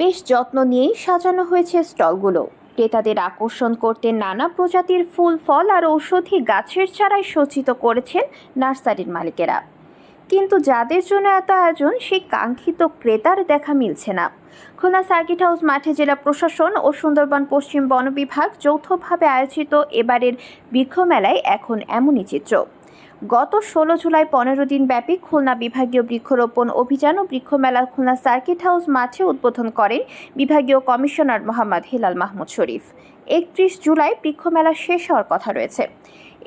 বেশ যত্ন নিয়েই সাজানো হয়েছে স্টলগুলো। ক্রেতাদের আকর্ষণ করতে নানা প্রজাতির ফুল, ফল আর ঔষধি গাছের চারায় সজ্জিত করেছেন নার্সারির মালিকেরা। কিন্তু যাদের জন্য এত আয়োজন, সেই কাঙ্ক্ষিত ক্রেতার দেখা মিলছে না। খুলনা সার্কিট হাউস মাঠে জেলা প্রশাসন ও সুন্দরবন পশ্চিম বন বিভাগ যৌথভাবে আয়োজিত এবারের বৃক্ষ মেলায় এখন এমনই চিত্র। গত ষোলো জুলাই পনেরো দিন ব্যাপী খুলনা বিভাগীয় বৃক্ষরোপণ অভিযান ও বৃক্ষমেলা খুলনা সার্কিট হাউস মাঠে উদ্বোধন করেন বিভাগীয় কমিশনার মোহাম্মদ হিলাল মাহমুদ শরীফ। একত্রিশ জুলাই বৃক্ষমেলা শেষ হওয়ার কথা রয়েছে।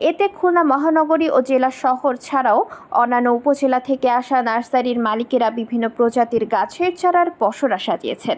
এতে খুলনা মহানগরী ও জেলা শহর ছাড়াও অন্যান্য উপজেলা থেকে আসা নার্সারির মালিকেরা বিভিন্ন প্রজাতির গাছের চারার পসরা সাজিয়েছেন।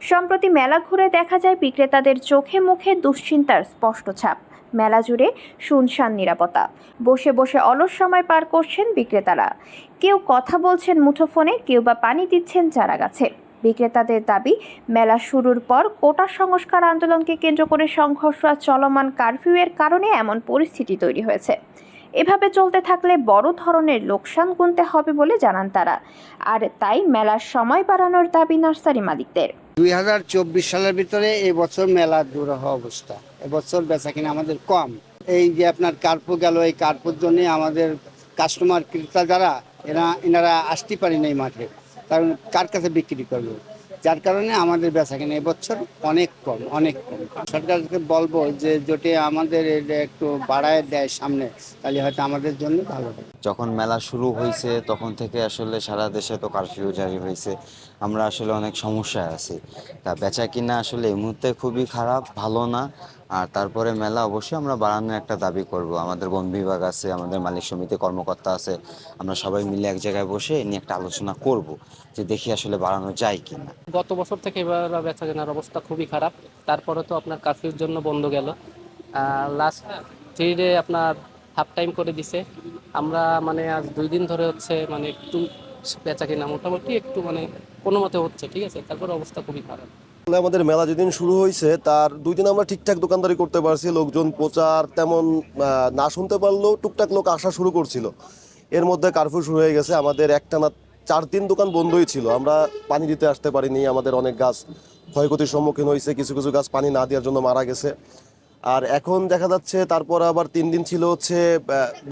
সম্প্রতি মেলা ঘুরে দেখা যায় বিক্রেতাদের চোখে মুখে দুশ্চিন্তার স্পষ্ট ছাপ। মেলা জুড়ে শুনশান নিরাপত্তা। বসে বসে অলস সময় পার করছেন বিক্রেতারা। কেউ কথা বলছেন মুঠোফোনে, কেউ বা পানি দিচ্ছেন চারা গাছে বিক্রেতাদের দাবি, মেলা শুরুর পর কোটা সংস্কার আন্দোলনকে কেন্দ্র করে সংঘর্ষ আর চলমান কারফিউয়ের কারণে এমন পরিস্থিতি তৈরি হয়েছে। এভাবে চলতে থাকলে বড় ধরনের লোকসান গুনতে হবে বলে জানান তারা। আর তাই মেলার সময় বাড়ানোর দাবি নার্সারি মালিকদের। দুই হাজার চব্বিশ সালের ভিতরে এই বছর মেলা দুরহ অবস্থা। এবছর বেচা কিনা আমাদের কম। এই যে আপনার কার্পো গেল, এই কার্পোর জন্য আমাদের কাস্টমার ক্রেতা যারা, এরা, এনারা আসতে পারি না এই মাঠে। কারণ কার কাছে বিক্রি করব? যার কারণে আমাদের বেচা কেনা এবছর অনেক কম অনেক কম। সরকারকে বলব যে, যদি আমাদের একটু বাড়ায় দেয় সামনে, তাহলে হয়তো আমাদের জন্য ভালো যখন মেলা শুরু হয়েছে তখন থেকে আসলে সারা দেশে তো কারফিউ জারি হয়েছে আমরা আসলে অনেক সমস্যায় আছি। তা বেচা কিনা আসলে এই মুহূর্তে খুবই খারাপ, ভালো না। আর তারপরে মেলা অবশ্যই আমরা বাড়ানোর একটা দাবি করব। আমাদের বন বিভাগ আছে, আমাদের মালিক সমিতি কর্মকর্তা আছে, আমরা সবাই মিলে এক জায়গায় বসে নিয়ে একটা আলোচনা করব যে দেখি আসলে বাড়ানো যায় কিনা। গত বছর থেকে এবার বেচা কেনার অবস্থা খুবই খারাপ, তারপরে তো আপনার কারফিউর জন্য বন্ধ গেল। লাস্ট থ্রি ডে আপনার হাফ টাইম করে দিছে। আমরা মানে আজ দুই দিন ধরে হচ্ছে মানে একটু বেচা কেনা মোটামুটি একটু মানে কোনো মতে হচ্ছে, ঠিক আছে? তারপর অবস্থা খুবই খারাপ। আমাদের মেলা যেদিন শুরু হয়েছে, তার দুই দিন আমরা ঠিকঠাক দোকানদারি করতে পারছি, লোকজন প্রচার, তেমন না শুনতে পারলেও টুকটাক লোক আসা শুরু করছিল। এর মধ্যে কারফিউ শুরু হয়ে গেছে, আমাদের একটানা চার দিন দোকান বন্ধই ছিল। আমরা পানি দিতে আসতে পারিনি, আমাদের অনেক গাছ ক্ষয়ক্ষতির সম্মুখীন হয়েছে, কিছু কিছু গাছ পানি না দেওয়ার জন্য মারা গেছে। আর এখন দেখা যাচ্ছে, তারপর আবার তিন দিন ছিল হচ্ছে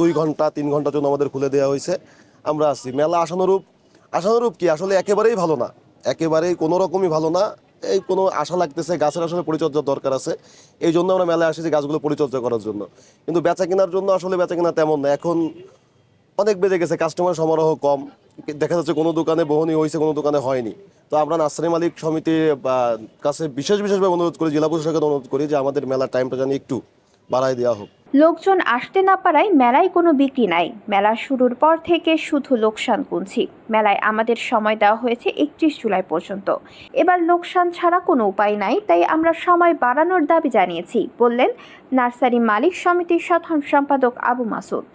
দুই ঘণ্টা, তিন ঘণ্টার জন্য আমাদের খুলে দেওয়া হয়েছে। আমরা আছি মেলা আশানুরূপ আশানুরূপ কি? আসলে একেবারেই ভালো না। একেবারেই কোনো রকমই ভালো না। এই কোনো আশা লাগতেছে, গাছের আসলে পরিচর্যার দরকার আছে। এই জন্য আমরা মেলায় আসি যে গাছগুলো পরিচর্যা করার জন্য। কিন্তু বেচা কেনার জন্য আসলে বেচা কেনা তেমন না। এখন অনেক বেড়ে গেছে কাস্টমার সমারোহ কম। দেখা যাচ্ছে কোনো দোকানে বহনি হয়েছে কোনো দোকানে হয়নি। তো আমরা নার্সারি মালিক সমিতি কাছে বিশেষ বিশেষভাবে অনুরোধ করি, জেলা প্রশাসকের অনুরোধ করি যে আমাদের মেলার টাইমটা যেন একটু বাড়াই দেওয়া হোক। লোকজন আসতে না পারায় মেলায় কোনো বিক্রি নাই। মেলা শুরুর পর থেকে শুধু লোকসান গুনছি। মেলায় আমাদের সময় দেওয়া হয়েছে একত্রিশ জুলাই পর্যন্ত। এবার লোকসান ছাড়া কোনো উপায় নাই, তাই আমরা সময় বাড়ানোর দাবি জানিয়েছি, বললেন নার্সারি মালিক সমিতির সাধারণ সম্পাদক আবু মাসুদ।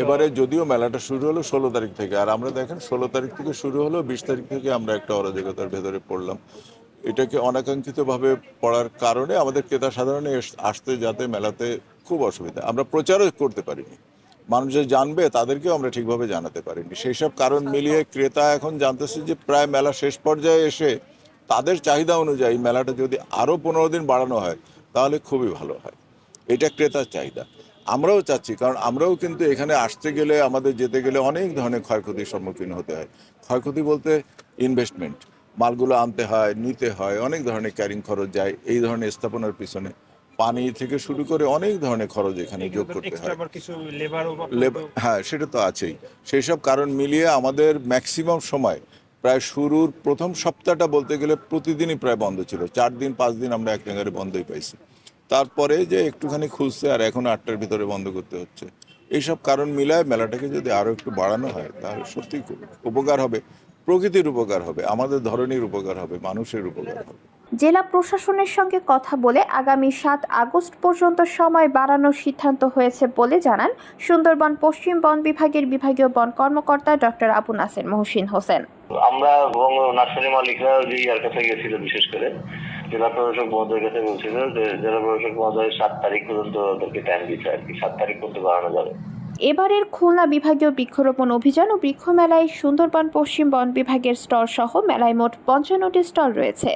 এবারে যদিও মেলাটা শুরু হলো ষোলো তারিখ থেকে, আর আমরা দেখেন ষোলো তারিখ থেকে শুরু হলো, বিশ তারিখ থেকে আমরা একটা অরাজকতার ভেতরে পড়লাম। এটাকে অনাকাঙ্ক্ষিতভাবে পড়ার কারণে আমাদের ক্রেতা সাধারণে আসতে যাতে মেলাতে খুব অসুবিধা। আমরা প্রচারও করতে পারিনি। মানুষ যে জানবে তাদেরকেও আমরা ঠিকভাবে জানাতে পারিনি। সেই সব কারণ মিলিয়ে ক্রেতা এখন জানতেছে যে প্রায় মেলা শেষ পর্যায়ে এসে তাদের চাহিদা অনুযায়ী মেলাটা যদি আরও পনেরো দিন বাড়ানো হয় তাহলে খুবই ভালো হয়। এটা ক্রেতার চাহিদা। আমরাও চাচ্ছি কারণ আমরাও কিন্তু এখানে আসতে গেলে আমাদের যেতে গেলে অনেক ধরনের ক্ষয়ক্ষতির সম্মুখীন হতে হয়। ক্ষয়ক্ষতি বলতে ইনভেস্টমেন্ট মালগুলো আনতে হয় নিতে হয় অনেক ধরনের ক্যারিং খরচ যায় এই ধরনের স্থাপনার পিছনে। পানি থেকে শুরু করে অনেক ধরনের খরচ এখানে যোগ করতে হয়। হ্যাঁ সেটা তো আছেই। সেই সব কারণ মিলিয়ে আমাদের ম্যাক্সিমাম সময় প্রায় শুরুর প্রথম সপ্তাহটা বলতে গেলে প্রতিদিনই প্রায় বন্ধ ছিল। চার দিন পাঁচ দিন আমরা এক নাগারে বন্ধই পাইছি। তারপরে যে একটুখানি খুলছে আর এখন আটটার ভিতরে বন্ধ করতে হচ্ছে। এইসব কারণ মিলায় মেলাটাকে যদি আরও একটু বাড়ানো হয় তাহলে সত্যি খুব উপকার হবে। প্রকৃতির উপকার হবে আমাদের ধরনের উপকার হবে মানুষের উপকার হবে। জেলা প্রশাসনের সঙ্গে কথা বলে আগামী সাত আগস্ট পর্যন্ত সময় বাড়ানোর সিদ্ধান্ত হয়েছে বলে জানান সুন্দরবন পশ্চিম বন বিভাগের বিভাগীয় বন কর্মকর্তা ডক্টর আবু নাসের মহসিন হোসেন। আমরা এবং নার্সারি মালিকরা যে ইয়ার কাছে গেছিল বিশেষ করে জেলা প্রশাসক মহোদয়ের কাছে বলছিল যে জেলা প্রশাসক মহোদয় সাত তারিখ পর্যন্ত ওদেরকে টাইম দিচ্ছে আর কি সাত তারিখ পর্যন্ত বাড়ানো যাবে। এবারের খুলনা বিভাগীয় বৃক্ষরোপণ অভিযান ও বৃক্ষ মেলায় সুন্দরবন পশ্চিম বন বিভাগের স্টল সহ মেলায় মোট পঞ্চান্নটি স্টল রয়েছে।